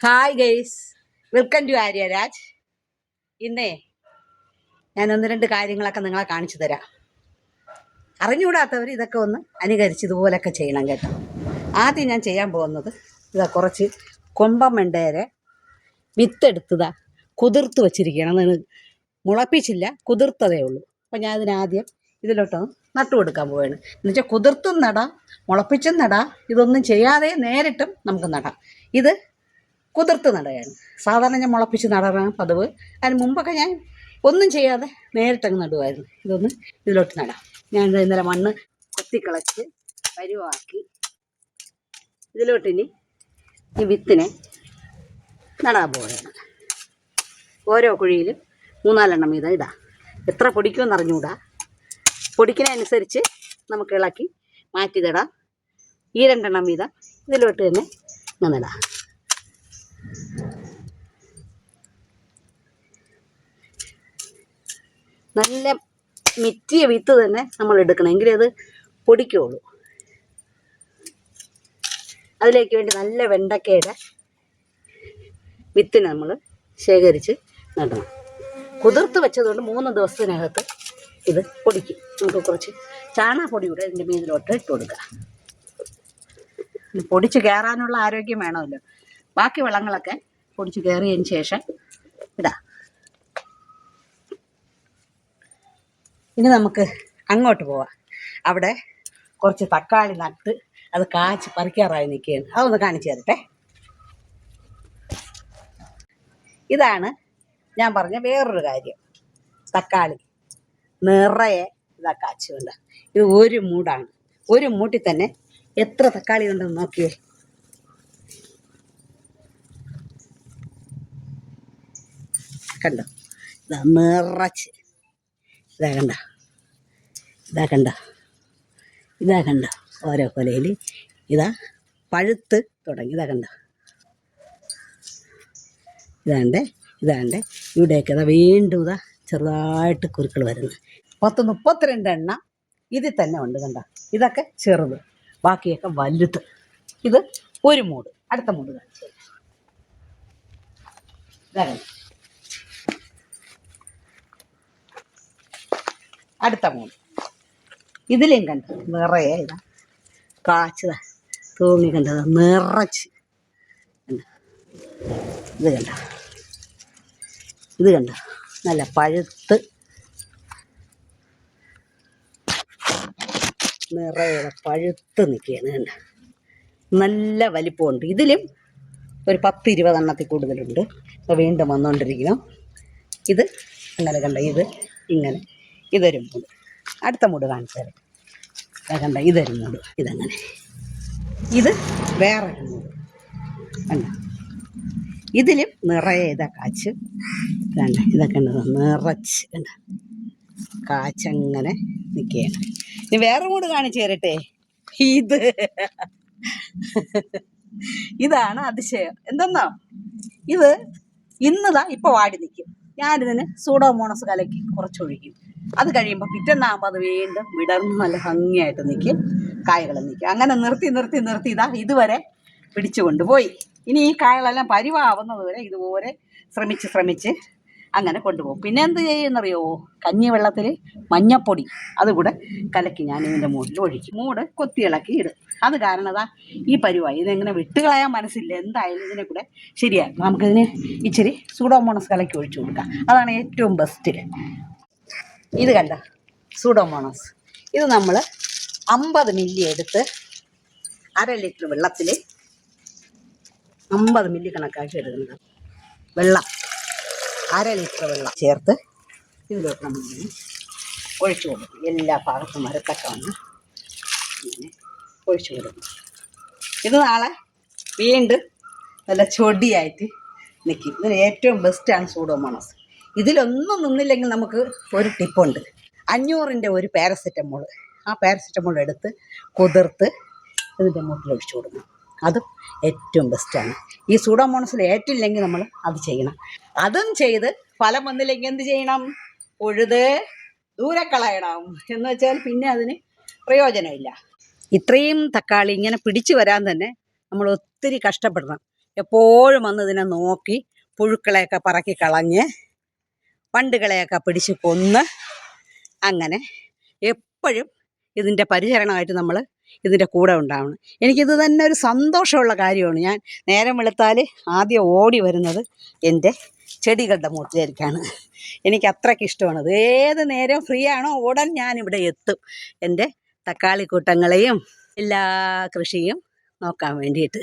Hi guys welcome to Aryaraj ഇന്നേ ഞാൻ ഒന്ന് രണ്ട് കാര്യങ്ങളൊക്കെ നിങ്ങളെ കാണിച്ചു തരാം. അറിഞ്ഞുകൂടാത്തവർ ഇതൊക്കെ ഒന്ന് അനുകരിച്ച് ഇതുപോലൊക്കെ ചെയ്യണം കേട്ടോ. ആദ്യം ഞാൻ ചെയ്യാൻ പോകുന്നത് ഇതാ കുറച്ച് കൊമ്പമണ്ടേരെ വിത്തെടുത്തതാ കുതിർത്ത് വച്ചിരിക്കണം എന്ന് മുളപ്പിച്ചില്ല കുതിർത്തതേ ഉള്ളൂ. അപ്പം ഞാൻ അതിനാദ്യം ഇതിലോട്ടൊന്ന് നട്ടു കൊടുക്കാൻ പോവുകയാണ് എന്നുവെച്ചാൽ കുതിർത്തും നടാം മുളപ്പിച്ചും നടാം ഇതൊന്നും ചെയ്യാതെ നേരിട്ടും നമുക്ക് നടാം. ഇത് കുതിർത്ത് നടയാണ്. സാധാരണ ഞാൻ മുളപ്പിച്ച് നടാറാണ് പതിവ്. അതിന് മുമ്പൊക്കെ ഞാൻ ഒന്നും ചെയ്യാതെ നേരിട്ടങ്ങ് നടുമായിരുന്നു ഇതൊന്ന് ഇതിലോട്ട് നടാം. ഞാൻ ഇന്നലെ മണ്ണ് കൊത്തിക്കളച്ച് പരുവാക്കി. ഇതിലോട്ട് ഇനി ഈ വിത്തിനെ നടാൻ പോവുകയാണ്. ഓരോ കുഴിയിലും മൂന്നാലെണ്ണം വീതം ഇടാം എത്ര പൊടിക്കുമെന്ന് അറിഞ്ഞുകൂടാ പൊടിക്കുന്നതനുസരിച്ച് നമുക്ക് ഇളക്കി മാറ്റി തടാം ഈ രണ്ടെണ്ണം വീതം ഇതിലോട്ട് തന്നെ ഇങ്ങനെ ഇടാം നല്ല മിറ്റിയ വിത്ത് തന്നെ നമ്മൾ എടുക്കണം. എങ്കിലേ അത് പൊടിക്കുള്ളൂ. അതിലേക്ക് വേണ്ടി നല്ല വെണ്ടക്കയുടെ വിത്തിനെ നമ്മൾ ശേഖരിച്ച് നടണം. കുതിർത്ത് വെച്ചതുകൊണ്ട് മൂന്ന് ദിവസത്തിനകത്ത് ഇത് പൊടിക്കും. നമുക്ക് കുറച്ച് ചാണകപ്പൊടി കൂടെ ഇതിന്റെ മീനിലോട്ട് ഇട്ട് കൊടുക്കുക പൊടിച്ച് കയറാനുള്ള ആരോഗ്യം വേണമല്ലോ. ബാക്കി വളങ്ങളൊക്കെ പൊടിച്ച് കയറിയതിന് ശേഷം ഇടാം. ഇനി നമുക്ക് അങ്ങോട്ട് പോവാം. അവിടെ കുറച്ച് തക്കാളി നട്ട് അത് കാച്ച് പറിക്കാറായി നിൽക്കുകയാണ്. അതൊന്ന് കാണിച്ചു തരട്ടെ. ഇതാണ് ഞാൻ പറഞ്ഞ വേറൊരു കാര്യം. തക്കാളി നിറയെ ഇതാ കാച്ചുണ്ട് ഇത് ഒരു മൂടാണ്. ഒരു മൂട്ടിൽ തന്നെ എത്ര തക്കാളി ഉണ്ടെന്ന് നോക്കിയേ. കണ്ടോ? നിറച്ച്. ഇതാ കണ്ട. ഇതാ കണ്ട. ഇതാ കണ്ട. ഓരോ കൊലയിൽ ഇതാ പഴുത്ത് തുടങ്ങി. ഇതാ കണ്ട. ഇതാണ്ട് ഇതാണ്ട് ഇവിടെയൊക്കെ ഇതാ വീണ്ടും ഇതാ ചെറുതായിട്ട് കുരുക്കൾ വരുന്നത് പത്ത് മുപ്പത്തിരണ്ട് എണ്ണ ഇതിൽ തന്നെ ഉണ്ട് കണ്ട. ഇതൊക്കെ ചെറുത്. ബാക്കിയൊക്കെ വലുത്. ഇത് ഒരു മൂട്. അടുത്ത മൂട് കാണിച്ചു. ഇതാ? അടുത്ത മൂന്ന്. ഇതിലേം കണ്ടു? നിറയെ ഇതാ. കാച്ചതാ. തൂങ്ങി കണ്ടത്. നിറച്ച്? ഇത് കണ്ട? ഇത് കണ്ട? നല്ല പഴുത്ത്. നിറയെ പഴുത്ത് നിൽക്കുകയാണ്. കണ്ട? നല്ല വലിപ്പമുണ്ട്. ഇതിലും ഒരു പത്ത് ഇരുപതെണ്ണത്തിൽ കൂടുതലുണ്ട്. അപ്പോൾ വീണ്ടും വന്നുകൊണ്ടിരിക്കണം ഇത് ഇന്നലെ കണ്ട? ഇത് ഇങ്ങനെ. ഇതൊരു മൂട്. അടുത്ത മൂട് കാണിച്ചു തരാം. കണ്ട ഇതൊരു മൂട്. ഇതങ്ങനെ. ഇത് വേറെ മൂട്. കണ്ട? ഇതിലും നിറയെ ഇതാ കാച്ച്. കണ്ട? ഇതൊക്കെ നിറച്ച്. കണ്ട? കാച്ചങ്ങനെ നിൽക്കുകയാണ്. ഇനി വേറെ മൂട് കാണിച്ചു തരട്ടെ? ഇത്. ഇതാണ് അതിശയം. എന്തെന്നോ? ഇത് ഇന്നതാ ഇപ്പൊ വാടി നിൽക്കും. ഞാനിതിന് സൂഡോമോണസ് കലക്കി കുറച്ചൊഴിക്കും. അത് കഴിയുമ്പോൾ പിറ്റന്നാകുമ്പോൾ അത് വീണ്ടും വിടർന്ന് നല്ല ഭംഗിയായിട്ട് നിൽക്കും കായകൾ നിൽക്കും അങ്ങനെ നിർത്തി നിർത്തി നിർത്തി ഇതാ ഇതുവരെ പിടിച്ചു കൊണ്ടുപോയി. ഇനി ഈ കായകളെല്ലാം പരിവാവുന്നത് വരെ ഇതുപോലെ ശ്രമിച്ച് ശ്രമിച്ച് അങ്ങനെ കൊണ്ടുപോകും. പിന്നെ എന്ത് ചെയ്യുന്നറിയോ? കഞ്ഞി വെള്ളത്തിൽ മഞ്ഞപ്പൊടി അതുകൂടെ കലക്കി ഞാൻ ഇതിന്റെ മൂടിൽ ഒഴിക്കും. മൂട് കൊത്തി ഇളക്കി ഇടും. അത് കാരണം അതാ ഈ പരിവായി. ഇതെങ്ങനെ വിട്ടുകളയാൻ മനസ്സില്ല. എന്തായാലും ഇതിനെ കൂടെ ശരിയാക്കും. നമുക്കിതിന് ഇച്ചിരി സൂഡോമോണസ് കലക്കി ഒഴിച്ചു കൊടുക്കാം. അതാണ് ഏറ്റവും ബെസ്റ്റ് ഇത് കണ്ട സൂഡോമോണോസ് ഇത് നമ്മൾ അമ്പത് മില്ലി എടുത്ത് അര ലിറ്റർ വെള്ളത്തിൽ അമ്പത് മില്ലി കണക്കാക്കി എടുക്കുന്നത്. വെള്ളം അര ലിറ്റർ വെള്ളം ചേർത്ത് ഇതിലോട്ട് നമ്മൾ ഒഴിച്ചു കൊടുക്കും. എല്ലാ ഭാഗത്തും വരത്തക്ക വന്ന് ഇങ്ങനെ ഒഴിച്ചു കൊടുക്കും. ഇത് നാളെ വീണ്ടും നല്ല ചൊടിയായിട്ട് നിൽക്കും. ഇതിന് ഏറ്റവും ബെസ്റ്റാണ് സൂഡോമോണസ് ഇതിലൊന്നും നിന്നില്ലെങ്കിൽ നമുക്ക് ഒരു ടിപ്പുണ്ട്. അഞ്ഞൂറിന്റെ ഒരു പാരസെറ്റമോൾ. ആ പാരസെറ്റമോൾ എടുത്ത് കുതിർത്ത് ഇതിന്റെ മുട്ടിൽ ഒഴിച്ചു കൊടുക്കണം. അതും ഏറ്റവും ബെസ്റ്റാണ് ഈ സൂഡോമോണസിൽ ഏറ്റില്ലെങ്കിൽ നമ്മൾ അത് ചെയ്യണം. അതും ചെയ്ത് ഫലം വന്നില്ലെങ്കിൽ എന്ത് ചെയ്യണം? ഉഴുത് ദൂരെ കളയണം. എന്ന് വെച്ചാൽ പിന്നെ അതിന് പ്രയോജനമില്ല. ഇത്രയും തക്കാളി ഇങ്ങനെ പിടിച്ചു വരാൻ തന്നെ നമ്മൾ ഒത്തിരി കഷ്ടപ്പെടണം. എപ്പോഴും വന്ന് ഇതിനെ നോക്കി പുഴുക്കളെയൊക്കെ പറക്കി കളഞ്ഞ് വണ്ടുകളെയൊക്കെ പിടിച്ച് കൊന്ന് അങ്ങനെ എപ്പോഴും ഇതിന്റെ പരിചരണമായിട്ട് നമ്മൾ ഇതിന്റെ കൂടെ ഉണ്ടാവണം. എനിക്കിത് തന്നെ ഒരു സന്തോഷമുള്ള കാര്യമാണ്. ഞാൻ നേരം വെളുത്താൽ ആദ്യം ഓടി വരുന്നത് എന്റെ ചെടികളുടെ മൂട്ടിലേക്കാണ് എനിക്ക് അത്രയ്ക്ക് ഇഷ്ടമാണ്. അത് ഏത് നേരം ഫ്രീ ആണോ ഉടൻ ഞാൻ ഇവിടെ എത്തും. എന്റെ തക്കാളി കൂട്ടങ്ങളെയും എല്ലാ കൃഷിയും നോക്കാൻ വേണ്ടിയിട്ട്.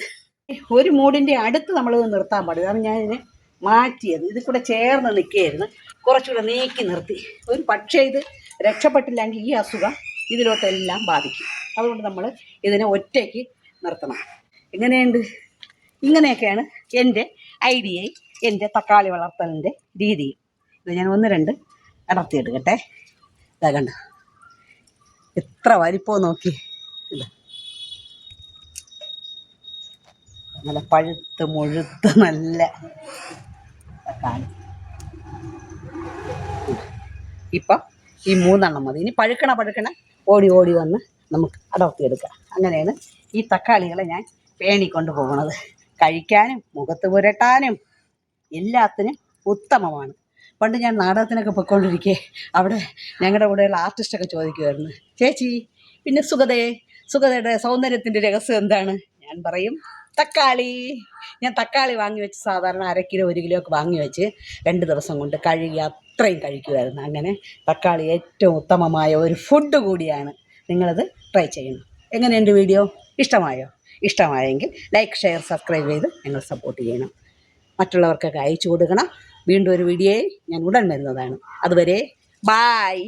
ഒരു മൂടിന്റെ അടുത്ത് നമ്മളിത് നിർത്താൻ പാടില്ല. കാരണം ഞാൻ ഇതിനെ മാറ്റിയത്. ഇതിൽ കൂടെ ചേർന്ന് നിൽക്കുകയായിരുന്നു. കുറച്ചുകൂടെ നീക്കി നിർത്തി. ഒരു പക്ഷേ ഇത് രക്ഷപ്പെട്ടില്ലെങ്കിൽ ഈ അസുഖം ഇതിലോട്ടെല്ലാം ബാധിക്കും. അതുകൊണ്ട് നമ്മൾ ഇതിനെ ഒറ്റയ്ക്ക് നിർത്തണം. എങ്ങനെയുണ്ട്? ഇങ്ങനെയൊക്കെയാണ് എന്റെ ഐഡിയ എന്റെ തക്കാളി വളർത്തലിന്റെ രീതി ഇത് ഞാൻ ഒന്ന് രണ്ട് അടർത്തിയെടുക്കട്ടെ. ഇതാ കണ്ട. എത്ര വലിപ്പോ നോക്കി. നല്ല പഴുത്ത് മുഴുത്ത് നല്ല തക്കാളി. ഇപ്പം ഈ മൂന്നെണ്ണം മതി. ഇനി പഴുക്കണ പഴുക്കണ ഓടി ഓടി വന്ന് നമുക്ക് അടർത്തിയെടുക്കാം അങ്ങനെയാണ് ഈ തക്കാളികളെ ഞാൻ പേണിക്കൊണ്ട് പോകുന്നത്. കഴിക്കാനും മുഖത്ത് പുരട്ടാനും എല്ലാത്തിനും ഉത്തമമാണ്. പണ്ട് ഞാൻ നാടകത്തിനൊക്കെ പൊയ്ക്കൊണ്ടിരിക്കെ അവിടെ ഞങ്ങളുടെ കൂടെയുള്ള ആർട്ടിസ്റ്റൊക്കെ ചോദിക്കുമായിരുന്നു ചേച്ചി പിന്നെ സുഗതയെ സുഗതയുടെ സൗന്ദര്യത്തിന്റെ രഹസ്യം എന്താണ്? ഞാൻ പറയും തക്കാളി. ഞാൻ തക്കാളി വാങ്ങി വെച്ച് സാധാരണ അര കിലോ ഒരു കിലോ ഒക്കെ വാങ്ങി വെച്ച് രണ്ട് ദിവസം കൊണ്ട് കഴുകി അത്രയും കഴിക്കുമായിരുന്നു അങ്ങനെ തക്കാളി ഏറ്റവും ഉത്തമമായ ഒരു ഫുഡ് കൂടിയാണ് നിങ്ങളത് ട്രൈ ചെയ്യണം എങ്ങനെയുണ്ട് വീഡിയോ ഇഷ്ടമായോ? ഇഷ്ടമായെങ്കിൽ ലൈക്ക് ഷെയർ സബ്സ്ക്രൈബ് ചെയ്ത് നിങ്ങൾ സപ്പോർട്ട് ചെയ്യണം. മറ്റുള്ളവർക്കൊക്കെ അയച്ചു കൊടുക്കണം. വീണ്ടും ഒരു വീഡിയോയിൽ ഞാൻ ഉടൻ വരുന്നതാണ്. അതുവരെ ബായ്